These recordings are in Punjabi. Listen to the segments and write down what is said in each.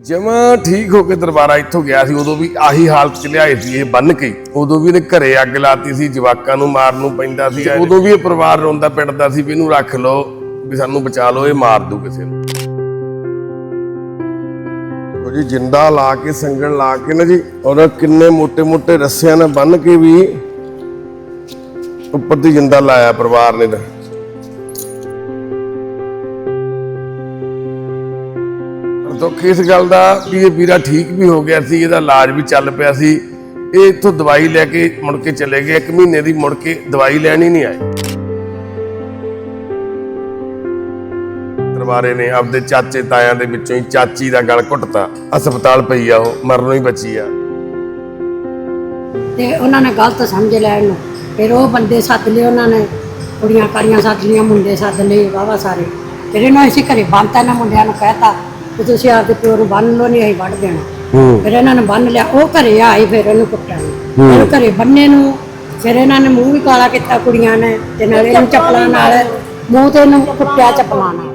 ਜਮਾ ਠੀਕ ਹੋ ਕੇ ਦਰਬਾਰਾ ਇੱਥੋਂ ਗਿਆ ਸੀ ਉਦੋਂ ਵੀ ਆਹੀ ਹਾਲਤ ਚ ਲਿਆਏ ਸੀ ਇਹ ਬੰਨ ਕੇ। ਉਦੋਂ ਵੀ ਇਹਨੇ ਘਰੇ ਅੱਗ ਲਾਤੀ ਸੀ ਜਵਾਕਾਂ ਨੂੰ ਮਾਰਨ ਨੂੰ ਪੈਂਦਾ ਸੀ ਉਦੋਂ ਵੀ ਇਹ ਪਰਿਵਾਰ ਰੋਂਦਾ ਪਿੱਟਦਾ ਸੀ ਵੀ ਇਹਨੂੰ ਰੱਖ ਲਓ ਵੀ ਸਾਨੂੰ ਬਚਾ ਲਓ ਇਹ ਮਾਰ ਦੂ ਕਿਸੇ ਨੂੰ। ਉਹ ਜੀ ਜਿੰਦਾ ਲਾ ਕੇ ਸੰਗਣ ਲਾ ਕੇ ਨਾ ਜੀ ਔਰ ਕਿੰਨੇ ਮੋٹے-ਮੋٹے ਰੱਸਿਆਂ ਨਾਲ ਬੰਨ ਕੇ ਵੀ ਉੱਪਰ ਦੀ ਜਿੰਦਾ ਲਾਇਆ ਪਰਿਵਾਰ ਨੇ ਤਾਂ। ਦੁੱਖ ਇਸ ਗੱਲ ਦਾ ਵੀ ਇਹ ਵੀਰਾ ਠੀਕ ਵੀ ਹੋ ਗਿਆ ਸੀ, ਇਹਦਾ ਇਲਾਜ ਵੀ ਚੱਲ ਪਿਆ ਸੀ। ਇਹ ਇੱਥੋਂ ਦਵਾਈ ਲੈ ਕੇ ਮੁੜ ਕੇ ਚਲੇ ਗਏ, ਇੱਕ ਮਹੀਨੇ ਦੀ ਮੁੜ ਕੇ ਦਵਾਈ ਲੈਣ ਹੀ ਨਹੀਂ ਆਏ। ਦਰਬਾਰੇ ਨੇ ਆਪਦੇ ਚਾਚੇ ਤਾਇਆਂ ਦੇ ਵਿੱਚੋਂ ਹੀ ਚਾਚੀ ਦਾ ਗਲ ਘੁੱਟਤਾ। ਹਸਪਤਾਲ ਪਈ ਆ ਉਹ, ਮਰਨੋਂ ਹੀ ਬਚੀ ਆ। ਤੇ ਉਹਨਾਂ ਨੇ ਗਲਤ ਸਮਝ ਲਿਆ ਇਹਨੂੰ ਫਿਰ ਉਹ ਬੰਦੇ ਸੱਦ ਲਏ ਉਹਨਾਂ ਨੇ। ਕੁੜੀਆਂ ਕਾੜੀਆਂ ਸੱਦ ਲਈਆਂ, ਮੁੰਡੇ ਸੱਦ ਲਏ ਵਾਵਾ ਸਾਰੇ। ਫਿਰ ਇਹਨੂੰ ਅਸੀਂ ਘਰੇ ਬੰਨਤਾ ਇਹਨਾਂ ਮੁੰਡਿਆਂ ਨੂੰ ਕਹਿਤਾ ਕਿ ਤੁਸੀਂ ਆਪਦੇ ਪਿਓ ਨੂੰ ਬੰਨ ਲਓ ਨਹੀਂ ਅਸੀਂ ਵੱਢ ਦੇਣਾ। ਫਿਰ ਇਹਨਾਂ ਨੇ ਬੰਨ ਲਿਆ ਉਹ ਘਰੇ ਆਏ ਫਿਰ ਇਹਨੂੰ ਕੁੱਟਣ ਇਹਨੂੰ ਘਰੇ ਬੰਨੇ ਨੂੰ ਫਿਰ ਇਹਨਾਂ ਨੇ ਮੂੰਹ ਵੀ ਕਾਲਾ ਕੀਤਾ ਕੁੜੀਆਂ ਨੇ ਤੇ ਨਾਲੇ ਇਹਨੂੰ ਚੱਪਲਾਂ ਨਾਲ ਮੂੰਹ ਤੇ ਇਹਨੂੰ ਕੁੱਟਿਆ ਚੱਪਲਾਂ ਨਾਲ।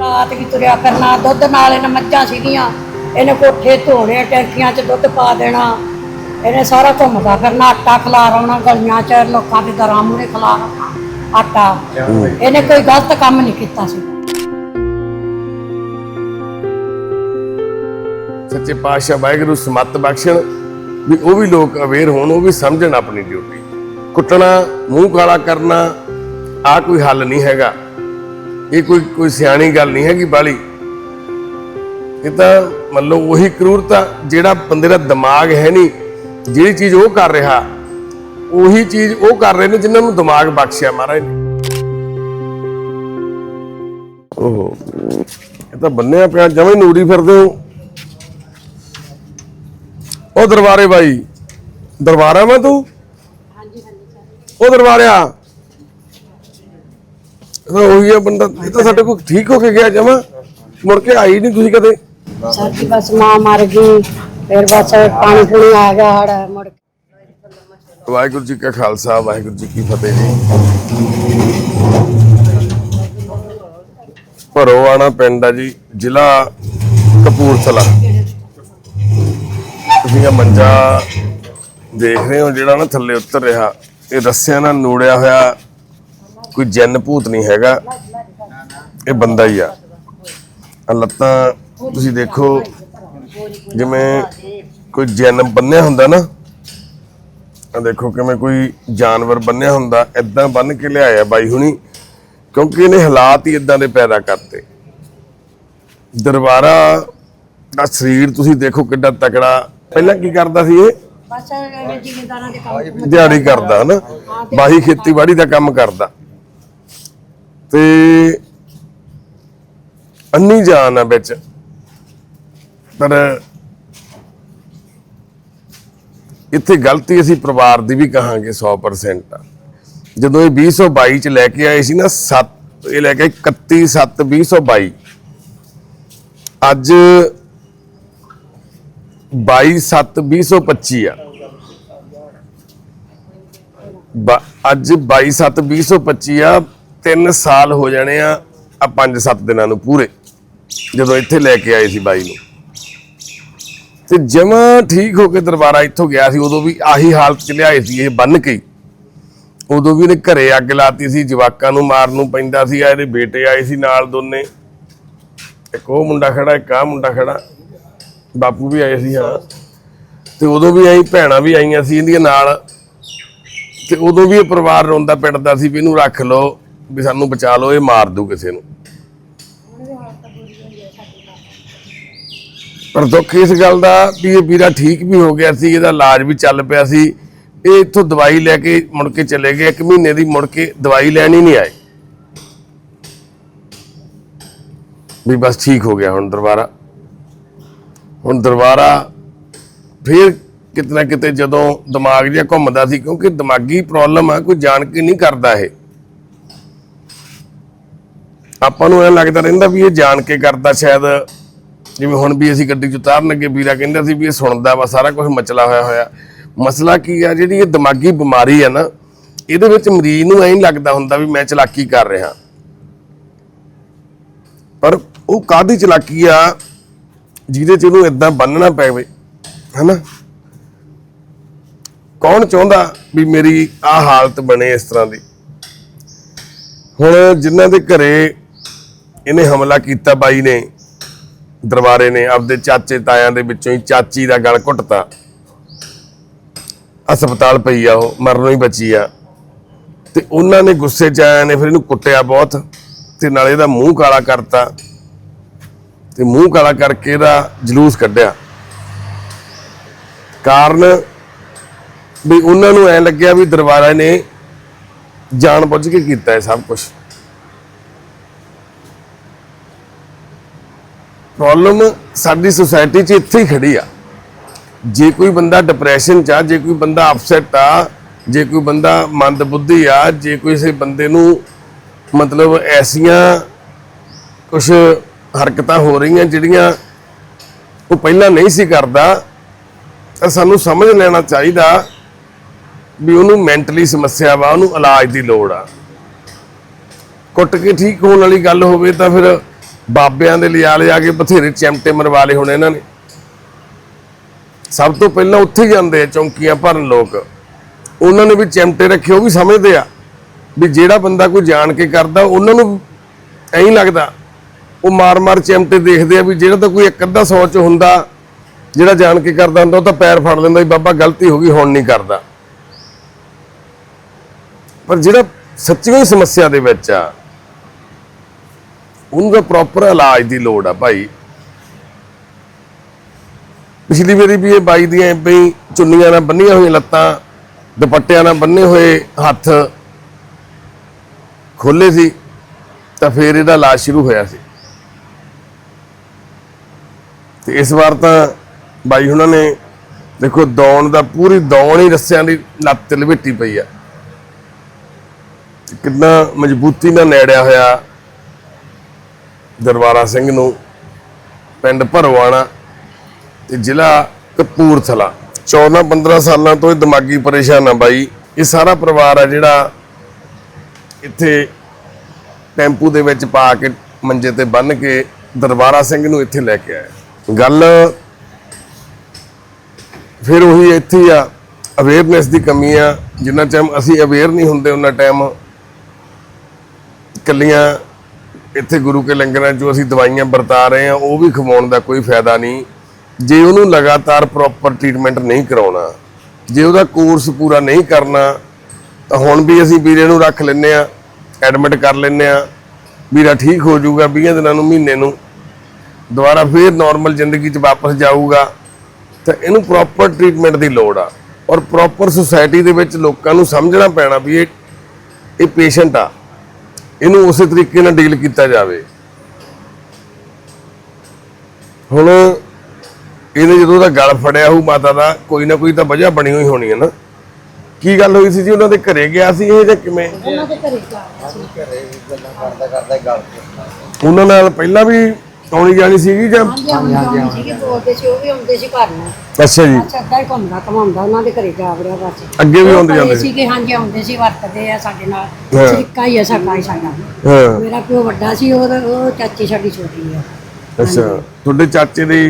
ਰਾਤ ਵੀ ਤੁਰਿਆ ਫਿਰਨਾ ਦੁੱਧ ਨਾਲ ਇਹਨਾਂ ਮੱਝਾਂ ਸੀਗੀਆਂ। ਇਹਨੇ ਕੋਠੇ ਧੋਣੇ ਟੈਂਕੀਆਂ 'ਚ ਦੁੱਧ ਪਾ ਦੇਣਾ। ਇਹਨੇ ਸਾਰਾ ਘੁੰਮਦਾ ਫਿਰਨਾ ਆਟਾ ਖਿਲਾਰ ਆਉਣਾ ਗਲੀਆਂ 'ਚ ਲੋਕਾਂ ਦੇ ਦਰਾਂ ਮੂਹਰੇ ਖਿਲਾਰ ਆਉਣਾ ਆਟਾ। ਇਹਨੇ ਕੋਈ ਗਲਤ ਕੰਮ ਨਹੀਂ ਕੀਤਾ ਸੀ। ਸੱਚੇ ਪਾਤਸ਼ਾਹ ਵਾਹਿਗੁਰੂ ਸਮੱਤ ਬਖਸ਼ਣ ਵੀ ਉਹ ਵੀ ਲੋਕ ਅਵੇਅਰ ਹੋਣ ਉਹ ਵੀ ਸਮਝਣ ਆਪਣੀ ਡਿਊਟੀ। ਕੁੱਟਣਾ ਮੂੰਹ ਕਾਲਾ ਕਰਨਾ ਆ ਕੋਈ ਹੱਲ ਨਹੀਂ ਹੈਗਾ। ਇਹ ਕੋਈ ਕੋਈ ਸਿਆਣੀ ਗੱਲ ਨਹੀਂ ਹੈਗੀ ਬਾਲੀ। ਇਹ ਤਾਂ ਮੰਨ ਲਓ ਉਹੀ ਕਰੂਰਤਾ ਜਿਹੜਾ ਬੰਦੇ ਦਾ ਦਿਮਾਗ ਹੈ ਨਹੀਂ ਜਿਹੜੀ ਚੀਜ਼ ਉਹ ਕਰ ਰਿਹਾ। ਉਹੀ ਚੀਜ਼ ਉਹ ਕਰ ਰਹੇ ਨੇ ਜਿਨ੍ਹਾਂ ਨੂੰ ਦਿਮਾਗ ਬਖਸ਼ਿਆ ਮਹਾਰਾਜ ਨੇ। ਓਹੋ, ਇਹ ਤਾਂ ਬੰਨਿਆ ਪਿਆ, ਜਮੇ ਨੂਰੀ ਫਿਰਦੇ ਹੋ। ਉਹ ਦਰਬਾਰੇ ਬਾਈ, ਦਰਬਾਰਾ ਮੈਂ ਤੂੰ? ਉਹ ਦਰਬਾਰਿਆ। ਇਹ ਤਾਂ ਉਹੀ ਆ ਬੰਦਾ, ਇਹ ਤਾਂ ਸਾਡੇ ਕੋਲ ਠੀਕ ਹੋ ਕੇ ਗਿਆ ਜਮਾ। ਮੁੜ ਕੇ ਆਈ ਨਹੀਂ ਤੁਸੀਂ ਕਦੇ। ਸਰ ਜੀ ਬਸ ਮਾਂ ਮਰ ਗਈ, ਫਿਰ ਬਸ ਪਾਣੀ ਪੂਣੀ ਆ ਗਿਆ ਹੜ ਮੁੜ ਕੇ ਵਾਹਿਗੁਰੂ ਜੀ ਕਾ ਖਾਲਸਾ, ਵਾਹਿਗੁਰੂ ਜੀ ਕੀ ਫਤਿਹ ਜੀ। ਭਰੋਆਣਾ ਪਿੰਡ ਆ ਜੀ, ਜ਼ਿਲ੍ਹਾ ਕਪੂਰਥਲਾ। ਤੁਸੀਂ ਇਹ ਮੰਜਾ ਦੇਖ ਰਹੇ ਹੋ, ਜਿਹੜਾ ਨਾ ਥੱਲੇ ਉਤਰ ਰਿਹਾ। ਇਹ ਰੱਸਿਆਂ ਨਾਲ ਨੂੜਿਆ ਹੋਇਆ, ਕੋਈ ਜਨ ਭੂਤ ਨਹੀਂ ਹੈਗਾ। ਇਹ ਬੰਦਾ ਹੀ ਆ। ਲੱਤਾਂ ਤੁਸੀਂ ਦੇਖੋ, ਜਿਵੇਂ ਕੋਈ ਜਨ ਬੰਨਿਆ ਹੁੰਦਾ ਨਾ ਆ ਦੇਖੋ ਕਿਵੇਂ ਕੋਈ ਜਾਨਵਰ ਬੰਨਿਆ ਹੁੰਦਾ ਐਦਾਂ ਬੰਨ ਕੇ ਲਿਆਇਆ ਬਾਈ ਹੁਣੀ ਕਿਉਂਕਿ ਇਹਨੇ ਹਾਲਾਤ ਹੀ ਇਦਾਂ ਦੇ ਪੈਦਾ ਕਰਤੇ। ਦਰਬਾਰਾ ਦਾ ਸਰੀਰ ਤੁਸੀਂ ਦੇਖੋ ਕਿੱਡਾ ਤਕੜਾ। ਪਹਿਲਾਂ ਕੀ ਕਰਦਾ ਸੀ ਇਹ? ਬਸ ਜ਼ਿਮੀਂਦਾਰਾਂ ਦੇ ਕੰਮ ਦਿਹਾੜੀ ਕਰਦਾ ਹਨਾ? ਬਾਹੀ ਖੇਤੀਬਾੜੀ ਦਾ ਕੰਮ ਕਰਦਾ। ਤੇ ਅੰਨੀ ਜਾਨ ਆ ਵਿੱਚ। ਪਰ ਇੱਥੇ ਗਲਤੀ ਅਸੀਂ ਪਰਿਵਾਰ ਦੀ ਵੀ ਕਹਾਂਗੇ 100% ਆ। ਜਦੋਂ ਇਹ 2022 ਚ ਲੈ ਕੇ ਆਏ ਸੀ ਨਾ 7 ਇਹ ਲੈ ਕੇ 31 7 2022 ਅੱਜ 22 7 2025 ਆ। ਬ- ਅੱਜ 22 7 2025 ਆ 3 ਸਾਲ ਹੋ ਜਾਣੇ ਆ ਆ 5 7 ਦਿਨਾਂ ਨੂੰ ਪੂਰੇ, ਜਦੋਂ ਇੱਥੇ ਲੈ ਕੇ ਆਏ ਸੀ ਬਾਈ ਨੂੰ। ਤੇ ਜਮਾ ਠੀਕ ਹੋ ਕੇ ਦਰਬਾਰਾ ਇੱਥੋਂ ਗਿਆ ਸੀ, ਉਦੋਂ ਵੀ ਆਹੀ ਹਾਲਤ ਚ ਲਿਆਏ ਸੀ, ਇਹ ਬੰਨ ਕੇ। ਉਦੋਂ ਵੀ ਇਹਨੇ ਘਰੇ ਅੱਗ ਲਾਤੀ ਸੀ, ਜਵਾਕਾਂ ਨੂੰ ਮਾਰਨ ਨੂੰ ਪੈਂਦਾ ਸੀ ਇਹਦੇ ਬੇਟੇ ਆਏ ਸੀ ਨਾਲ ਦੋਨੇ। ਇੱਕ ਉਹ ਮੁੰਡਾ ਖੜਾ, ਇੱਕ ਆ ਮੁੰਡਾ ਖੜਾ। ਬਾਪੂ ਵੀ ਆਏ ਸੀ, ਹਾਂ। ਤੇ ਉਦੋਂ ਵੀ ਆਈ, ਭੈਣਾਂ ਵੀ ਆਈਆਂ ਸੀ ਇਹਦੀਆਂ ਨਾਲ। ਤੇ ਉਦੋਂ ਵੀ ਇਹ ਪਰਿਵਾਰ ਰੋਂਦਾ ਪਿੰਡ ਦਾ ਸੀ ਵੀ ਇਹਨੂੰ ਰੱਖ ਲਓ, ਵੀ ਸਾਨੂੰ ਬਚਾ ਲਓ, ਇਹ ਮਾਰ ਦੂ ਕਿਸੇ ਨੂੰ। ਪਰ ਦੁੱਖ ਇਸ ਗੱਲ ਦਾ ਵੀ ਇਹ ਵੀਰਾ ਠੀਕ ਵੀ ਹੋ ਗਿਆ ਸੀ, ਇਹਦਾ ਇਲਾਜ ਵੀ ਚੱਲ ਪਿਆ ਸੀ। ਇਹ ਇੱਥੋਂ ਦਵਾਈ ਲੈ ਕੇ ਮੁੜ ਕੇ ਚਲੇ ਗਏ, ਇੱਕ ਮਹੀਨੇ ਦੀ ਮੁੜ ਕੇ ਦਵਾਈ ਲੈਣ ਹੀ ਨਹੀਂ ਆਏ। ਵੀ ਬਸ ਠੀਕ ਹੋ ਗਿਆ ਹੁਣ ਦੁਬਾਰਾ। ਹੁਣ ਦੁਬਾਰਾ ਫਿਰ ਕਿਤਨਾ ਕਿਤੇ ਜਦੋਂ ਦਿਮਾਗ ਜਿਹਾ ਘੁੰਮਦਾ ਸੀ, ਕਿਉਂਕਿ ਦਿਮਾਗੀ ਪ੍ਰੋਬਲਮ ਆ, ਕੋਈ ਜਾਣ ਕੇ ਨਹੀਂ ਕਰਦਾ ਇਹ। ਆਪਾਂ ਨੂੰ ਐ ਲੱਗਦਾ ਰਹਿੰਦਾ ਵੀ ਇਹ ਜਾਣ ਕੇ ਕਰਦਾ ਸ਼ਾਇਦ ਜਿਵੇਂ ਹੁਣ ਵੀ ਅਸੀਂ ਗੱਡੀ ਚ ਉਤਾਰਨ ਲੱਗੇ ਵੀਰਾ ਕਹਿੰਦਾ ਸੀ ਵੀ ਇਹ ਸੁਣਦਾ ਵਾ, ਸਾਰਾ ਕੁਝ ਮਚਲਾ ਹੋਇਆ ਹੋਇਆ। ਮਸਲਾ ਕੀ ਆ, ਜਿਹੜੀ ਇਹ ਦਿਮਾਗੀ ਬਿਮਾਰੀ ਆ ਨਾ, ਇਹਦੇ ਵਿੱਚ ਮਰੀਜ਼ ਨੂੰ ਐਂ ਲੱਗਦਾ ਹੁੰਦਾ ਵੀ ਮੈਂ ਚਲਾਕੀ ਕਰ ਰਿਹਾ। ਪਰ ਉਹ ਕਾਦੀ ਚਲਾਕੀ ਆ, ਜਿਹਦੇ ਚ ਉਹਨੂੰ ਇਦਾਂ ਬੰਨਣਾ ਪਵੇ, ਹਨਾ? ਕੌਣ ਚਾਹੁੰਦਾ ਵੀ ਮੇਰੀ ਆ ਹਾਲਤ ਬਣੇ ਇਸ ਤਰ੍ਹਾਂ ਦੀ? ਹੁਣ ਜਿਨ੍ਹਾਂ ਦੇ ਘਰੇ ਇਹਨੇ ਹਮਲਾ ਕੀਤਾ ਬਾਈ ਨੇ ਦਰਬਾਰੇ ਨੇ ਆਪਦੇ ਚਾਚੇ ਤਾਇਆਂ ਦੇ ਵਿੱਚੋਂ ਹੀ ਚਾਚੀ ਦਾ ਗਲ ਘੁੱਟਤਾ। ਹਸਪਤਾਲ ਪਈ ਆ ਉਹ, ਮਰਨੋਂ ਹੀ ਬਚੀ ਆ। ਤੇ ਉਹਨਾਂ ਨੇ ਗੁੱਸੇ ਚ ਆਇਆ ਨੇ ਫਿਰ ਇਹਨੂੰ ਕੁੱਟਿਆ ਬਹੁਤ ਤੇ ਨਾਲੇ ਇਹਦਾ ਮੂੰਹ ਕਾਲਾ ਕਰਤਾ। ਤੇ ਮੂੰਹ ਕਾਲਾ ਕਰਕੇ ਇਹਦਾ ਜਲੂਸ ਕੱਢਿਆ। ਕਾਰਨ ਵੀ ਉਹਨਾਂ ਨੂੰ ਐ ਲੱਗਿਆ ਵੀ ਦਰਬਾਰਾ ਨੇ ਜਾਣ ਬੁੱਝ ਕੇ ਕੀਤਾ ਇਹ ਸਭ ਕੁਝ ਪ੍ਰੋਬਲਮ ਸਾਡੀ ਸੋਸਾਇਟੀ 'ਚ ਇੱਥੇ ਹੀ ਖੜੀ ਆ। ਜੇ ਕੋਈ ਬੰਦਾ ਡਿਪਰੈਸ਼ਨ 'ਚ ਆ, ਜੇ ਕੋਈ ਬੰਦਾ ਅਪਸੈਟ ਆ, ਜੇ ਕੋਈ ਬੰਦਾ ਮੰਦਬੁੱਧੀ ਆ, ਜੇ ਕਿਸੇ ਬੰਦੇ ਨੂੰ ਮਤਲਬ ਐਸੀਆਂ ਕੁਝ ਹਰਕਤਾਂ ਹੋ ਰਹੀਆਂ ਜਿਹੜੀਆਂ ਉਹ ਪਹਿਲਾਂ ਨਹੀਂ ਸੀ ਕਰਦਾ, ਤਾਂ ਸਾਨੂੰ ਸਮਝ ਲੈਣਾ ਚਾਹੀਦਾ ਵੀ ਉਹਨੂੰ ਮੈਂਟਲੀ ਸਮੱਸਿਆ ਵਾ, ਉਹਨੂੰ ਇਲਾਜ ਦੀ ਲੋੜ ਆ। ਕੁੱਟ ਕੇ ਠੀਕ ਹੋਣ ਵਾਲੀ ਗੱਲ ਹੋਵੇ ਤਾਂ ਫਿਰ ਬਾਬਿਆਂ ਦੇ ਲਿਆ ਲਿਆ ਕੇ ਬਥੇਰੇ ਚਿਮਟੇ ਮਰਵਾ ਲਏ ਹੁਣ ਇਹਨਾਂ ਨੇ। ਸਭ ਤੋਂ ਪਹਿਲਾਂ ਉੱਥੇ ਜਾਂਦੇ ਆ ਚੌਂਕੀਆਂ ਭਰਨ ਲੋਕ। ਉਹਨਾਂ ਨੇ ਵੀ ਚਿਮਟੇ ਰੱਖੇ, ਉਹ ਵੀ ਸਮਝਦੇ ਆ ਵੀ ਜਿਹੜਾ ਬੰਦਾ ਕੋਈ ਜਾਣ ਕੇ ਕਰਦਾ, ਉਹਨਾਂ ਨੂੰ ਐਂ ਲੱਗਦਾ, ਉਹ ਮਾਰ-ਮਾਰ ਚਿਮਟੇ ਦੇਖਦੇ ਆ ਵੀ ਜਿਹੜਾ ਤਾਂ ਕੋਈ ਇੱਕ ਅੱਧਾ ਸੌ ਚ ਹੁੰਦਾ, ਜਿਹੜਾ ਜਾਣ ਕੇ ਕਰਦਾ ਹੁੰਦਾ, ਉਹ ਤਾਂ ਪੈਰ ਫੜ ਲੈਂਦਾ ਵੀ ਬਾਬਾ ਗਲਤੀ ਹੋ ਗਈ, ਹੁਣ ਨਹੀਂ ਕਰਦਾ। ਪਰ ਜਿਹੜਾ ਸੱਚੀ ਹੀ ਸਮੱਸਿਆ ਦੇ ਵਿੱਚ ਆ ਉਹਨੂੰ ਤਾਂ ਪ੍ਰੋਪਰ ਇਲਾਜ ਦੀ ਲੋੜ ਆ ਭਾਈ। ਪਿਛਲੀ ਵਾਰੀ ਵੀ ਇਹ ਬਾਈ ਦੀਆਂ ਏਦਾਂ ਚੁੰਨੀਆਂ ਨਾਲ ਬੰਨੀਆਂ ਹੋਈਆਂ ਲੱਤਾਂ, ਦੁਪੱਟਿਆਂ ਨਾਲ ਬੰਨੇ ਹੋਏ ਹੱਥ ਖੋਲੇ ਸੀ, ਤਾਂ ਫਿਰ ਇਹਦਾ ਇਲਾਜ ਸ਼ੁਰੂ ਹੋਇਆ ਸੀ। ਤੇ ਇਸ ਵਾਰ ਤਾਂ ਬਾਈ ਉਹਨਾਂ ਨੇ ਦੇਖੋ ਦੌਣ ਦਾ ਪੂਰੀ ਦੌਣ ਹੀ ਰੱਸਿਆਂ ਦੀ ਲੱਤ ਤੇ ਲਪੇਟੀ ਪਈ ਆ। ਕਿੰਨਾ ਮਜ਼ਬੂਤੀ ਨਾਲ ਨੇੜਿਆ ਹੋਇਆ। ਦਰਬਾਰਾ ਸਿੰਘ ਨੂੰ ਪਿੰਡ ਭਰਵਾਣਾ ਤੇ ਜ਼ਿਲ੍ਹਾ ਕਪੂਰਥਲਾ। 14 15 ਸਾਲਾਂ ਤੋਂ ਇਹ ਦਿਮਾਗੀ ਪਰੇਸ਼ਾਨ ਆ ਬਾਈ। ਇਹ ਸਾਰਾ ਪਰਿਵਾਰ ਆ ਜਿਹੜਾ ਇੱਥੇ ਟੈਂਪੂ ਦੇ ਵਿੱਚ ਪਾ ਕੇ ਮੰਜੇ ਤੇ ਬੰਨ ਕੇ ਦਰਬਾਰਾ ਸਿੰਘ ਨੂੰ ਇੱਥੇ ਲੈ ਕੇ ਆਇਆ। ਗੱਲ ਫਿਰ ਉਹੀ ਇੱਥੇ ਆ। ਅਵੇਅਰਨੈਸ ਦੀ ਕਮੀ ਆ। ਜਿੰਨਾ ਟਾਈਮ ਅਸੀਂ ਅਵੇਅਰ ਨਹੀਂ ਹੁੰਦੇ ਉਹਨਾਂ ਟਾਈਮ ਕੱਲੀਆਂ ਇੱਥੇ ਗੁਰੂ ਕੇ ਲੰਗਰਾਂ 'ਚੋਂ ਅਸੀਂ ਦਵਾਈਆਂ ਵਰਤਾ ਰਹੇ ਹਾਂ, ਉਹ ਵੀ ਖਵਾਉਣ ਦਾ ਕੋਈ ਫਾਇਦਾ ਨਹੀਂ। ਜੇ ਉਹਨੂੰ ਲਗਾਤਾਰ ਪ੍ਰੋਪਰ ਟ੍ਰੀਟਮੈਂਟ ਨਹੀਂ ਕਰਾਉਣਾ, ਜੇ ਉਹਦਾ ਕੋਰਸ ਪੂਰਾ ਨਹੀਂ ਕਰਨਾ, ਤਾਂ ਹੁਣ ਵੀ ਅਸੀਂ ਵੀਰੇ ਨੂੰ ਰੱਖ ਲੈਨੇ ਆ ਐਡਮਿਟ ਕਰ ਲੈਨੇ ਆ ਵੀਰਾ ਠੀਕ ਹੋ ਜਾਊਗਾ 20 ਦਿਨਾਂ ਨੂੰ, ਮਹੀਨੇ ਨੂੰ, ਦੁਬਾਰਾ ਫੇਰ ਨਾਰਮਲ ਜ਼ਿੰਦਗੀ 'ਚ ਵਾਪਸ ਜਾਊਗਾ, ਤਾਂ ਇਹਨੂੰ ਪ੍ਰੋਪਰ ਟ੍ਰੀਟਮੈਂਟ ਦੀ ਲੋੜ ਆ। ਔਰ ਪ੍ਰੋਪਰ ਸੁਸਾਇਟੀ ਦੇ ਵਿੱਚ ਲੋਕਾਂ ਨੂੰ ਸਮਝਣਾ ਪੈਣਾ ਵੀ ਇਹ ਇਹ ਪੇਸ਼ੈਂਟ ਆ। ਇਹਨੂੰ ਉਸੇ ਤਰੀਕੇ ਨਾਲ ਡੀਲ ਕੀਤਾ ਜਾਵੇ। ਹੁਣ ਇਹਨੇ ਜਦੋਂ ਦਾ ਗਲ ਫੜਿਆ ਹੋਊ ਮਾਤਾ ਦਾ ਕੋਈ ਨਾ ਕੋਈ ਤਾਂ ਵਜ੍ਹਾ ਬਣੀ ਹੋਈ ਹੋਣੀ ਹੈ ਨਾ। ਕੀ ਗੱਲ ਹੋਈ ਸੀ ਜੀ? ਉਹਨਾਂ ਦੇ ਘਰੇ ਗਿਆ ਸੀ ਇਹ ਜਾਂ ਕਿਵੇਂ? ਉਹਨਾਂ ਦੇ ਘਰੇ ਗੱਲਾਂ ਕਰਦਾ ਕਰਦਾ ਗੱਲ ਪੁੱਛਣਾ ਉਹਨਾਂ ਨਾਲ ਪਹਿਲਾਂ ਵੀ ਆਉਣੀ ਜਾਣੀ ਸੀਗੀ ਜਾਂ? ਹਾਂਜੀ ਹਾਂਜੀ ਹਾਂਜੀ ਸੀਗੇ ਬੋਲਦੇ ਸੀ ਉਹ ਵੀ ਆਉਂਦੇ ਸੀ ਘਰ ਨੂੰ। ਅੱਛਾ ਜੀ। ਅੱਛਾ ਏਦਾਂ ਹੀ ਘੁੰਮਦਾ ਘਮਾਉਂਦਾ ਉਹਨਾਂ ਦੇ ਘਰੇ ਜਾ ਵੜਿਆ ਬਸ। ਅੱਗੇ ਵੀ ਆਉਂਦੇ ਜਾਂਦੇ ਸੀ? ਸੀਗੇ ਹਾਂਜੀ ਆਉਂਦੇ ਸੀ ਵਰਤਦੇ ਆ ਸਾਡੇ ਨਾਲ। ਸਿੱਕਾ ਹੀ ਆ ਸਾਡਾ ਹੀ ਸਾਡਾ। ਹਾਂ। ਮੇਰਾ ਪਿਓ ਵੱਡਾ ਸੀ ਉਹ ਉਹ ਚਾਚੀ ਸਾਡੀ ਛੋਟੀ ਆ। ਅੱਛਾ ਤੁਹਾਡੇ ਚਾਚੇ ਦੀ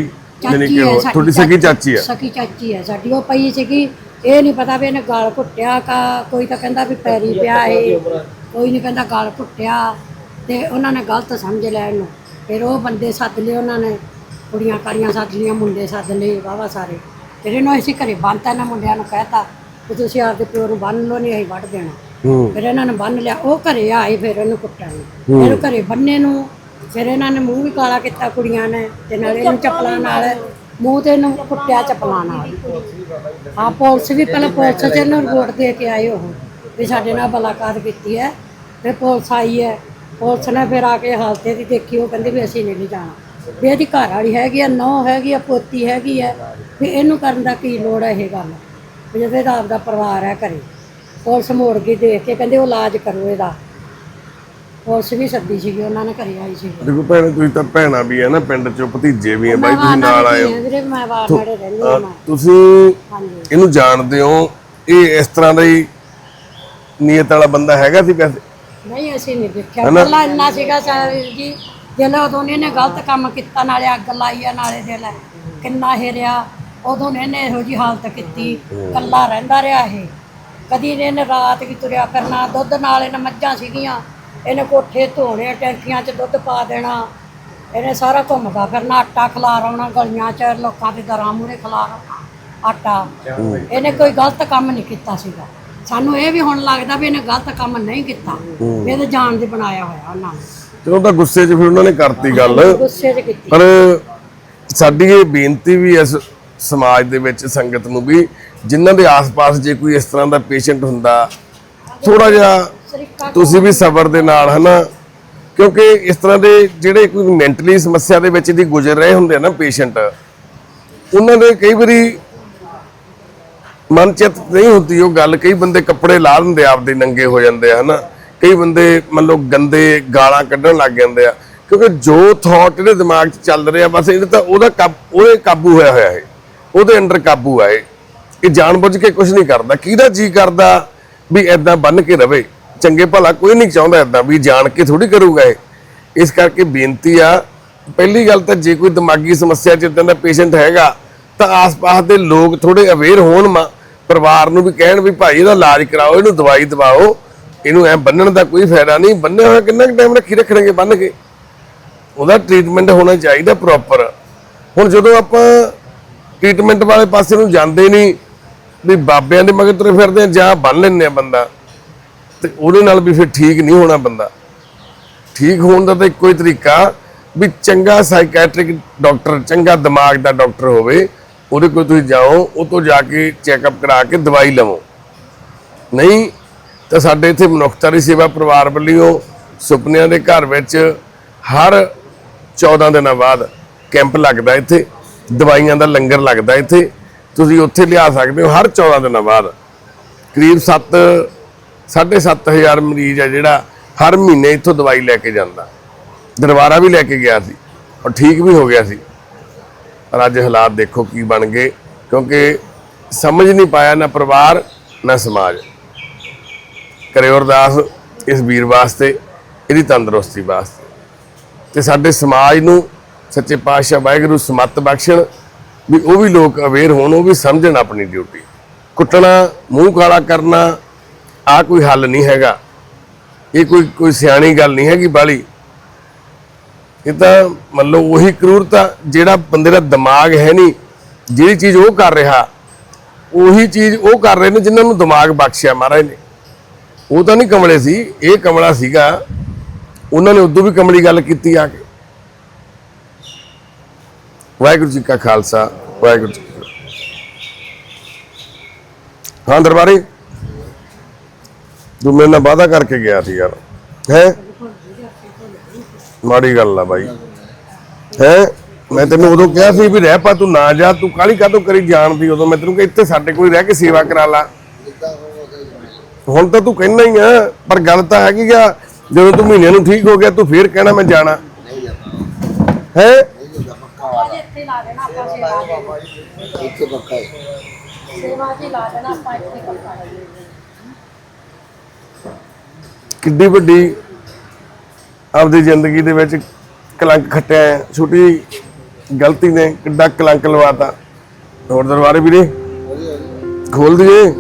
ਯਾਨੀ ਕਿ ਤੁਹਾਡੀ ਸਗੀ ਚਾਚੀ ਆ? ਸਕੀ ਚਾਚੀ ਹੈ ਸਾਡੀ ਉਹ ਪਈ ਸੀਗੀ ਇਹ ਨਹੀਂ ਪਤਾ ਵੀ ਇਹਨੇ ਗਾਲ ਘੁੱਟਿਆ ਕਾ ਕੋਈ ਤਾਂ ਕਹਿੰਦਾ ਵੀ ਪੈਰੀ ਪਿਆ ਏ ਕੋਈ ਨਹੀਂ ਕਹਿੰਦਾ ਗਾਲ ਘੁੱਟਿਆ ਤੇ ਉਹਨਾਂ ਨੇ ਗਲਤ ਸਮਝ ਲਿਆ ਇਹਨੂੰ ਫਿਰ ਉਹ ਬੰਦੇ ਸੱਦ ਲਏ ਉਹਨਾਂ ਨੇ ਕੁੜੀਆਂ ਕਾੜੀਆਂ ਸੱਦ ਲਈਆਂ ਮੁੰਡੇ ਸੱਦ ਲਏ ਵਾਵਾ ਸਾਰੇ। ਫਿਰ ਇਹਨੂੰ ਅਸੀਂ ਘਰੇ ਬੰਨਤਾ ਇਹਨਾਂ ਮੁੰਡਿਆਂ ਨੂੰ ਕਹਿਤਾ ਕਿ ਤੁਸੀਂ ਆਪਦੇ ਪਿਓ ਨੂੰ ਬੰਨ ਲਓ ਨਹੀਂ ਅਸੀਂ ਵੱਢ ਦੇਣਾ। ਫਿਰ ਇਹਨਾਂ ਨੇ ਬੰਨ ਲਿਆ ਉਹ ਘਰੇ ਆਏ ਫਿਰ ਇਹਨੂੰ ਕੁੱਟਣ ਇਹਨੂੰ। ਘਰੇ ਬੰਨੇ ਨੂੰ ਫਿਰ ਇਹਨਾਂ ਨੇ ਮੂੰਹ ਵੀ ਕਾਲਾ ਕੀਤਾ ਕੁੜੀਆਂ ਨੇ ਤੇ ਨਾਲੇ ਇਹਨੂੰ ਚੱਪਲਾਂ ਨਾਲ ਮੂੰਹ ਤੇ ਇਹਨੂੰ ਕੁੱਟਿਆ ਚੱਪਲਾਂ ਨਾਲ। ਹਾਂ ਪੁਲਿਸ ਵੀ ਪਹਿਲਾਂ ਪੁਲਿਸ ਚ ਇਹਨੂੰ ਰਿਪੋਰਟ ਦੇ ਕੇ ਆਏ ਉਹ ਵੀ ਸਾਡੇ ਨਾਲ ਬਲਾਕਾਰ ਕੀਤੀ ਹੈ ਫਿਰ ਪੁਲਿਸ ਆਈ ਹੈ। ਪੁਲਿਸ ਨੇ ਫਿਰ ਆ ਕੇ ਹਾਲਤੇ ਦੀ ਦੇਖੀ ਉਹ ਕਹਿੰਦੇ ਵੀ ਅਸੀਂ ਨਹੀਂ ਜਾਣਾ। ਵੀ ਇਹਦੀ ਘਰ ਵਾਲੀ ਹੈਗੀ ਆ ਨੌ ਹੈਗੀ ਆ ਪੋਤੀ ਹੈਗੀ ਆ ਵੀ ਇਹਨੂੰ ਕਰਨ ਦਾ ਕੀ ਲੋੜ ਹੈ ਇਹ ਗੱਲ? ਵੀ ਜਦੋਂ ਇਹਦਾ ਆਪਦਾ ਪਰਿਵਾਰ ਹੈ ਘਰੇ ਪੁਲਿਸ ਮੋੜ ਕੇ ਦੇਖ ਕੇ ਕਹਿੰਦੇ ਉਹ ਇਲਾਜ ਕਰੋ ਇਹਦਾ। ਪੁਲਿਸ ਵੀ ਸੱਦੀ ਸੀਗੀ ਉਹਨਾਂ ਨੇ ਘਰੇ ਆਈ ਸੀ ਦੇਖੋ ਭੈਣ ਤੁਸੀਂ ਤਾਂ ਭੈਣਾਂ ਵੀ ਆ ਨਾ ਪਿੰਡ ਚੋਂ ਭਤੀਜੇ ਵੀ ਆ ਬਾਈ ਤੁਸੀਂ ਨਾਲ ਆਏ ਹੋ। ਵੀਰੇ ਮੈਂ ਵਾਰ ਨਾੜੇ ਰਹਿੰਦੀ ਹਾਂ ਮੈਂ। ਤੁਸੀਂ ਹਾਂਜੀ ਇਹਨੂੰ ਜਾਣਦੇ ਹੋ ਇਹ ਇਸ ਤਰ੍ਹਾਂ ਦਾ ਹੀ ਨੀਅਤ ਵਾਲਾ ਬੰਦਾ ਹੈਗਾ ਸੀ ਵੈਸੇ? ਨਹੀਂ ਅਸੀਂ ਨਹੀਂ ਦੇਖਿਆ। ਪਹਿਲਾਂ ਇੰਨਾ ਸੀਗਾ ਸਾਹਿਬ ਜੀ ਜਦੋਂ ਉਦੋਂ ਨੇ ਇਹਨੇ ਗਲਤ ਕੰਮ ਕੀਤਾ ਨਾਲੇ ਅੱਗ ਲਾਈ ਆ ਨਾਲੇ ਦੇ ਲੈ ਕਿੰਨਾ ਹਿਰਿਆ ਉਦੋਂ ਨੇ ਇਹਨੇ ਇਹੋ ਜੀ ਹਾਲਤ ਕੀਤੀ। ਕੱਲਾ ਰਹਿੰਦਾ ਰਿਹਾ ਇਹ। ਕਦੀ ਨੇ ਇਹਨੇ ਰਾਤ ਵੀ ਤੁਰਿਆ ਕਰਨਾ ਦੁੱਧ ਨਾਲ ਇਹਨਾਂ ਮੱਝਾਂ ਸੀਗੀਆਂ। ਇਹਨੇ ਕੋਠੇ ਧੋਣੇ ਟੈਂਕੀਆਂ 'ਚ ਦੁੱਧ ਪਾ ਦੇਣਾ। ਇਹਨੇ ਸਾਰਾ ਘੁੰਮਦਾ ਫਿਰਨਾ। ਆਟਾ ਖਲਾਰ ਆਉਣਾ ਗਲੀਆਂ 'ਚ ਲੋਕਾਂ ਦੇ ਦਰਾਂ ਮੂਰੇ ਖਲਾਰ ਆਟਾ। ਇਹਨੇ ਕੋਈ ਗਲਤ ਕੰਮ ਨਹੀਂ ਕੀਤਾ ਸੀਗਾ। ਸਾਨੂੰ ਇਹ ਵੀ ਹੁਣ ਲੱਗਦਾ ਵੀ ਇਹਨੇ ਗਲਤ ਕੰਮ ਨਹੀਂ ਕੀਤਾ। ਵੀ ਇਹਦੇ ਜਾਣ ਦੇ ਬਣਾਇਆ ਹੋਇਆ ਉਹਨਾਂ ਨੇ। ਚਲੋ ਤਾਂ ਗੁੱਸੇ 'ਚ ਫਿਰ ਉਹਨਾਂ ਨੇ ਕਰਤੀ ਗੱਲ। ਗੁੱਸੇ 'ਚ ਕੀਤੀ। ਪਰ ਸਾਡੀ ਇਹ ਬੇਨਤੀ ਵੀ ਇਸ ਸਮਾਜ ਦੇ ਵਿੱਚ ਸੰਗਤ ਨੂੰ ਵੀ ਜਿਨ੍ਹਾਂ ਦੇ ਆਸ-ਪਾਸ ਜੇ ਕੋਈ ਇਸ ਤਰ੍ਹਾਂ ਦਾ ਪੇਸ਼ੈਂਟ ਹੁੰਦਾ ਥੋੜਾ ਜਿਹਾ ਤੁਸੀਂ ਵੀ ਸਬਰ ਦੇ ਨਾਲ ਹਨਾ? ਕਿਉਂਕਿ ਇਸ ਤਰ੍ਹਾਂ ਦੇ ਜਿਹੜੇ ਕੋਈ ਮੈਂਟਲੀ ਸਮੱਸਿਆ ਦੇ ਵਿੱਚ ਦੀ ਗੁਜ਼ਰ ਰਹੇ ਹੁੰਦੇ ਆ ਨਾ ਪੇਸ਼ੈਂਟ ਉਹਨਾਂ ਦੇ ਕਈ ਵਾਰੀ ਮਨ ਚਿੱਤ ਨਹੀਂ ਹੁੰਦੀ ਉਹ ਗੱਲ। ਕਈ ਬੰਦੇ ਕੱਪੜੇ ਲਾ ਦਿੰਦੇ ਆਪਦੇ ਨੰਗੇ ਹੋ ਜਾਂਦੇ ਆ, ਹਨਾ? ਕਈ ਬੰਦੇ ਮੰਨ ਲਓ ਗੰਦੇ ਗਾਲਾਂ ਕੱਢਣ ਲੱਗ ਜਾਂਦੇ ਆ। ਕਿਉਂਕਿ ਜੋ ਥਾਟ ਇਹਦੇ ਦਿਮਾਗ 'ਚ ਚੱਲ ਰਿਹਾ, ਬਸ ਇਹ ਤਾਂ ਉਹਦਾ ਉਹਦੇ ਕਾਬੂ ਹੋਇਆ ਹੋਇਆ ਹੈ ਉਹਦੇ ਅੰਡਰ ਕਾਬੂ ਆ ਇਹ। ਜਾਣਬੁੱਝ ਕੇ ਕੁਝ ਨਹੀਂ ਕਰਦਾ। ਕਿਹਦਾ ਜੀ ਕਰਦਾ ਵੀ ਐਦਾਂ ਬੰਨ ਕੇ ਰਵੇ? ਚੰਗੇ ਭਲਾ ਕੋਈ ਨਹੀਂ ਚਾਹੁੰਦਾ ਐਦਾਂ ਵੀ ਜਾਣ ਕੇ ਥੋੜੀ ਕਰੂਗਾ ਇਹ। ਇਸ ਕਰਕੇ ਬੇਨਤੀ ਆ, ਪਹਿਲੀ ਗੱਲ ਤਾਂ ਜੇ ਕੋਈ ਦਿਮਾਗੀ ਸਮੱਸਿਆ ਚ ਇਦਾਂ ਦਾ ਪੇਸ਼ੈਂਟ ਹੈਗਾ, ਤਾਂ ਆਸ-ਪਾਸ ਦੇ ਲੋਕ ਥੋੜੇ ਅਵੇਅਰ ਹੋਣ ਮਾ। ਪਰਿਵਾਰ ਨੂੰ ਵੀ ਕਹਿਣ ਵੀ ਭਾਈ ਇਹਦਾ ਇਲਾਜ ਕਰਾਓ, ਇਹਨੂੰ ਦਵਾਈ ਦਵਾਓ, ਇਹਨੂੰ ਐ ਬੰਨਣ ਦਾ ਕੋਈ ਫਾਇਦਾ ਨਹੀਂ, ਬੰਨਿਆ ਹੋਇਆ ਕਿੰਨਾ ਟਾਈਮ ਰੱਖੀ ਰੱਖਣਗੇ ਬੰਨ ਕੇ? ਉਹਦਾ ਟ੍ਰੀਟਮੈਂਟ ਹੋਣਾ ਚਾਹੀਦਾ ਪ੍ਰੋਪਰ ਹੁਣ ਜਦੋਂ ਆਪਾਂ ਟ੍ਰੀਟਮੈਂਟ ਵਾਲੇ ਪਾਸੇ ਨੂੰ ਜਾਂਦੇ ਨਹੀਂ, ਵੀ ਬਾਬਿਆਂ ਦੇ ਮਗਰ ਤੁਰੇ ਫਿਰਦੇ ਆ ਜਾਂ ਬੰਨ ਲੈਂਦੇ ਆ ਬੰਦਾ, ਤੇ ਉਹਦੇ ਨਾਲ ਵੀ ਫਿਰ ਠੀਕ ਨਹੀਂ ਹੋਣਾ ਬੰਦਾ। ਠੀਕ ਹੋਣ ਦਾ ਤਾਂ ਇੱਕੋ ਹੀ ਤਰੀਕਾ, ਵੀ ਚੰਗਾ ਸਾਈਕੈਟ੍ਰਿਕ ਡਾਕਟਰ ਚੰਗਾ ਦਿਮਾਗ ਦਾ ਡਾਕਟਰ ਹੋਵੇ ਉਹਦੇ ਕੋਲ ਤੁਸੀਂ ਜਾਓ, ਉਹ ਤੋਂ ਜਾ ਕੇ ਚੈੱਕਅਪ ਕਰਾ ਕੇ ਦਵਾਈ ਲਵੋ। ਨਹੀਂ, ਤਾਂ ਸਾਡੇ ਇੱਥੇ ਮਨੁੱਖਤਾ ਦੀ ਸੇਵਾ ਪਰਿਵਾਰ ਵੱਲੋਂ ਸੁਪਨਿਆਂ ਦੇ ਘਰ ਵਿੱਚ ਹਰ 14 ਦਿਨਾਂ ਬਾਅਦ ਕੈਂਪ ਲੱਗਦਾ ਇੱਥੇ, ਦਵਾਈਆਂ ਦਾ ਲੰਗਰ ਲੱਗਦਾ ਇੱਥੇ। ਤੁਸੀਂ ਉੱਥੇ ਲਿਆ ਸਕਦੇ ਹੋ ਹਰ 14 ਦਿਨਾਂ ਬਾਅਦ। ਕਰੀਬ 7 7500 ਮਰੀਜ਼ ਆ ਜਿਹੜਾ ਹਰ ਮਹੀਨੇ ਇੱਥੋਂ ਦਵਾਈ ਲੈ ਕੇ ਜਾਂਦਾ। ਦਰਬਾਰਾ ਵੀ ਲੈ ਕੇ ਗਿਆ ਸੀ, ਔਰ ਠੀਕ ਵੀ ਹੋ ਗਿਆ ਸੀ। ਪਰ ਅੱਜ ਹਾਲਾਤ ਦੇਖੋ ਕੀ ਬਣ ਗਏ, ਕਿਉਂਕਿ ਸਮਝ ਨਹੀਂ ਪਾਇਆ ਨਾ ਪਰਿਵਾਰ, ਨਾ ਸਮਾਜ। ਕਰਿਓ ਅਰਦਾਸ ਇਸ ਵੀਰ ਵਾਸਤੇ, ਇਹਦੀ ਤੰਦਰੁਸਤੀ ਵਾਸਤੇ। ਤੇ ਸਾਡੇ ਸਮਾਜ ਨੂੰ ਸੱਚੇ ਪਾਤਸ਼ਾਹ ਵਾਹਿਗੁਰੂ ਸਮੱਤ ਬਖਸ਼ਣ, ਵੀ ਉਹ ਵੀ ਲੋਕ ਅਵੇਅਰ ਹੋਣ, ਉਹ ਵੀ ਸਮਝਣ ਆਪਣੀ ਡਿਊਟੀ। ਕੁੱਟਣਾ, ਮੂੰਹ ਕਾਲਾ ਕਰਨਾ ਆ ਕੋਈ ਹੱਲ ਨਹੀਂ ਹੈਗਾ। ਇਹ ਕੋਈ ਕੋਈ ਸਿਆਣੀ ਗੱਲ ਨਹੀਂ ਹੈਗੀ ਬਾਲੀ। ਇਹ ਤਾਂ ਮੰਨ ਲਓ ਉਹੀ ਕਰੂਰਤਾ ਜਿਹੜਾ ਬੰਦੇ ਦਾ ਦਿਮਾਗ ਹੈ ਨਹੀਂ, ਜਿਹੜੀ ਚੀਜ਼ ਉਹ ਕਰ ਰਿਹਾ, ਉਹੀ ਚੀਜ਼ ਉਹ ਕਰ ਰਹੇ ਨੇ ਜਿਨ੍ਹਾਂ ਨੂੰ ਦਿਮਾਗ ਬਖਸ਼ਿਆ ਮਹਾਰਾਜ ਨੇ। ਉਹ ਤਾਂ ਨਹੀਂ ਕਮਲੇ ਸੀ, ਇਹ ਕਮਲਾ ਸੀਗਾ, ਉਹਨਾਂ ਨੇ ਉਦੋਂ ਵੀ ਕਮਲੀ ਗੱਲ ਕੀਤੀ ਆ ਕੇ। ਵਾਹਿਗੁਰੂ ਜੀ ਕਾ ਖਾਲਸਾ, ਵਾਹਿਗੁਰੂ ਜੀ ਹਾਂ ਦਰਬਾਰੀ, ਤੂੰ ਮੇਰੇ ਨਾਲ ਵਾਅਦਾ ਕਰਕੇ ਗਿਆ ਸੀ ਯਾਰ, ਹੈ? ਮਾੜੀ ਗੱਲ ਆ ਬਾਈ। ਹੈ? ਮੈਂ ਤੈਨੂੰ ਉਦੋਂ ਕਿਹਾ ਸੀ ਵੀ ਰਹਿ ਪਾ, ਤੂੰ ਨਾ ਜਾ, ਤੂੰ ਕਾਲੀ ਕਾਤੋਂ ਕਰੀ ਜਾਣ ਦੀ? ਉਦੋਂ ਮੈਂ ਤੈਨੂੰ ਕਿਹਾ, ਇੱਥੇ ਸਾਡੇ ਕੋਲ ਰਹਿ ਕੇ ਸੇਵਾ ਕਰਾ ਲਾ। ਹੁਣ ਤਾਂ ਤੂੰ ਕਹਿਣਾ ਹੀ ਆ, ਪਰ ਗੱਲ ਤਾਂ ਹੈਗੀ ਆ, ਜਦੋਂ ਤੂੰ ਮਹੀਨੇ ਨੂੰ ਠੀਕ ਹੋ ਗਿਆ, ਤੂੰ ਫੇਰ ਕਹਿਣਾ ਮੈਂ ਜਾਣਾ। ਹੈ? ਅੱਜ ਕਿੱਡੀ ਵੱਡੀ ਆਪਦੀ ਜ਼ਿੰਦਗੀ ਦੇ ਵਿੱਚ ਕਲੰਕ ਖੱਟਿਆ ਹੈ। ਛੋਟੀ ਜਿਹੀ ਗਲਤੀ ਨੇ ਕਿੱਡਾ ਕਲੰਕ ਲਵਾਤਾ ਹੋਰ ਦਰਬਾਰੇ ਵੀਰੇ, ਖੋਲ ਦਈਏ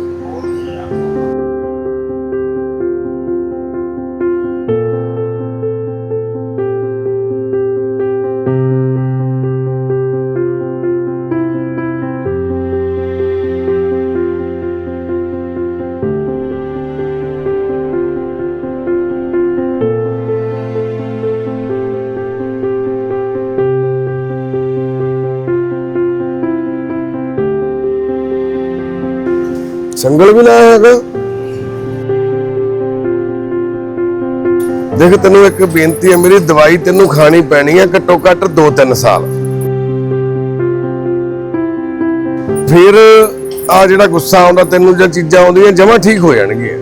ਸੰਗਲ ਵੀ ਲਾਇਆ ਹੈਗਾ ਦੇਖ, ਤੈਨੂੰ ਇੱਕ ਬੇਨਤੀ ਹੈ, ਮੇਰੀ ਦਵਾਈ ਤੈਨੂੰ ਖਾਣੀ ਪੈਣੀ ਹੈ ਘੱਟੋ ਘੱਟ 2-3 ਸਾਲ। ਫਿਰ ਆ ਜਿਹੜਾ ਗੁੱਸਾ ਆਉਂਦਾ, ਤੈਨੂੰ ਜਾਂ ਚੀਜ਼ਾਂ ਆਉਂਦੀਆਂ, ਜਮਾ ਠੀਕ ਹੋ ਜਾਣਗੀਆਂ।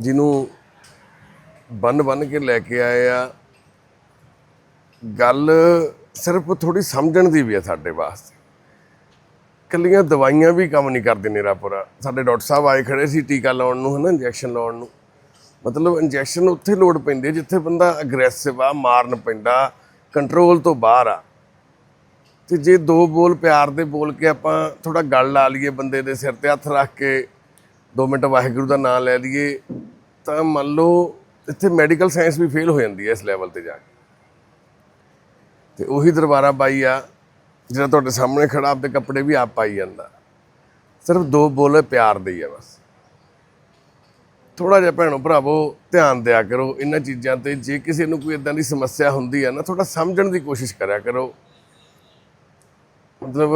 ਜਿਹਨੂੰ ਬੰਨ ਬੰਨ ਕੇ ਲੈ ਕੇ ਆਏ ਆ। ਗੱਲ ਸਿਰਫ ਥੋੜੀ ਸਮਝਣ ਦੀ ਵੀ ਹੈ ਸਾਡੇ ਵਾਸਤੇ। ਕੱਲੀਆਂ ਦਵਾਈਆਂ ਵੀ ਕੰਮ ਨਹੀਂ ਕਰਦੇ ਨੇਰਾਪੁਰਾ। ਸਾਡੇ ਡਾਕਟਰ ਸਾਹਿਬ ਆਏ ਖੜੇ ਸੀ ਟੀਕਾ ਲਾਉਣ ਨੂੰ, ਹਨਾ, ਇੰਜੈਕਸ਼ਨ ਲਾਉਣ ਨੂੰ। ਮਤਲਬ ਇੰਜੈਕਸ਼ਨ ਉੱਥੇ ਲੋੜ ਪੈਂਦੀ ਜਿੱਥੇ ਬੰਦਾ ਅਗਰੈਸਿਵ ਆ, ਮਾਰਨ ਪੈਂਦਾ ਕੰਟਰੋਲ ਤੋਂ ਬਾਹਰ ਆ। ਤੇ ਜੇ ਦੋ ਬੋਲ ਪਿਆਰ ਦੇ ਬੋਲ ਕੇ ਆਪਾਂ ਥੋੜਾ ਗੱਲ ਲਾ ਲਈਏ ਬੰਦੇ ਦੇ ਸਿਰ ਤੇ, ਹੱਥ ਰੱਖ ਕੇ 2 ਮਿੰਟ ਵਾਹਿਗੁਰੂ ਦਾ ਨਾਮ ਲੈ ਲਈਏ, ਤਾਂ ਮੰਨ ਲਓ ਇੱਥੇ ਮੈਡੀਕਲ ਸਾਇੰਸ ਵੀ ਫੇਲ ਹੋ ਜਾਂਦੀ ਹੈ ਇਸ ਲੈਵਲ ਤੇ ਜਾ ਕੇ। ਤੇ ਉਹੀ ਦਰਬਾਰਾ ਬਾਈ ਆ, ਜਿਹੜਾ ਤੁਹਾਡੇ ਸਾਹਮਣੇ ਖੜਾ, ਆਪਦੇ ਕੱਪੜੇ ਵੀ ਆਪ ਪਾਈ ਜਾਂਦਾ। ਸਿਰਫ ਦੋ ਬੋਲੇ ਪਿਆਰ ਦੇ ਹੀ ਆ ਬਸ। ਥੋੜਾ ਜਿਹਾ ਭੈਣੋ ਭਰਾਵੋ, ਧਿਆਨ ਦਿਆ ਕਰੋ ਇਹਨਾਂ ਚੀਜ਼ਾਂ ਤੇ। ਜੇ ਕਿਸੇ ਨੂੰ ਕੋਈ ਇਦਾਂ ਦੀ ਸਮੱਸਿਆ ਹੁੰਦੀ ਹੈ ਨਾ ਥੋੜਾ ਸਮਝਣ ਦੀ ਕੋਸ਼ਿਸ਼ ਕਰਿਆ ਕਰੋ। ਮਤਲਬ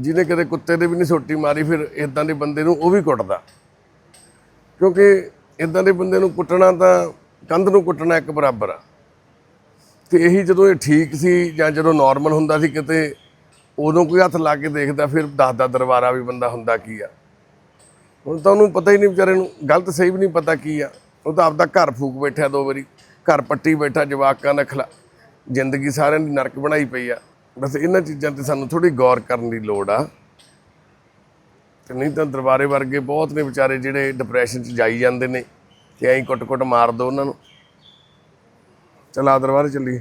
ਜਿਹਨੇ ਕਦੇ ਕੁੱਤੇ ਦੇ ਵੀ ਨਹੀਂ ਸੋਟੀ ਮਾਰੀ, ਫਿਰ ਇਦਾਂ ਦੇ ਬੰਦੇ ਨੂੰ ਉਹ ਵੀ ਕੁੱਟਦਾ। ਕਿਉਂਕਿ ਇਦਾਂ ਦੇ ਬੰਦੇ ਨੂੰ ਕੁੱਟਣਾ ਤਾਂ ਕੰਧ ਨੂੰ ਕੁੱਟਣਾ ਇੱਕ ਬਰਾਬਰ ਆ। ਤੇ ਇਹੀ ਜਦੋਂ ਇਹ ਠੀਕ ਸੀ ਜਾਂ ਜਦੋਂ ਨਾਰਮਲ ਹੁੰਦਾ ਸੀ ਕਿਤੇ, ਉਦੋਂ ਕੋਈ ਹੱਥ ਲਾ ਕੇ ਦੇਖਦਾ, ਫਿਰ ਦੱਸਦਾ ਦਰਬਾਰਾ ਵੀ ਬੰਦਾ ਹੁੰਦਾ ਕੀ ਆ। ਹੁਣ ਤਾਂ ਉਹਨੂੰ ਪਤਾ ਹੀ ਨਹੀਂ ਵਿਚਾਰੇ ਨੂੰ, ਗਲਤ ਸਹੀ ਵੀ ਨਹੀਂ ਪਤਾ ਕੀ ਆ। ਉਹ ਤਾਂ ਆਪਦਾ ਘਰ ਫੂਕ ਬੈਠਿਆ ਦੋ ਵਾਰੀ, ਘਰ ਪੱਟੀ ਬੈਠਾ, ਜਵਾਕਾਂ ਦਾ ਖਲਾ ਜ਼ਿੰਦਗੀ ਸਾਰਿਆਂ ਦੀ ਨਰਕ ਬਣਾਈ ਪਈ ਆ। ਬਸ ਇਹਨਾਂ ਚੀਜ਼ਾਂ ਤੇ ਸਾਨੂੰ ਥੋੜੀ ਗੌਰ ਕਰਨ ਦੀ ਲੋੜ ਆ। ਤੇ ਨਹੀਂ ਤਾਂ ਦਰਬਾਰੇ ਵਰਗੇ ਬਹੁਤ ਨੇ ਵਿਚਾਰੇ ਜਿਹੜੇ ਡਿਪਰੈਸ਼ਨ 'ਚ ਜਾਈ ਜਾਂਦੇ ਨੇ ਤੇ ਐਂ ਕੁੱਟ-ਕੁੱਟ ਮਾਰ ਦੋ ਉਹਨਾਂ ਨੂੰ। ਚਲ ਆ ਦਰਬਾਰੇ ਚੱਲੀਏ।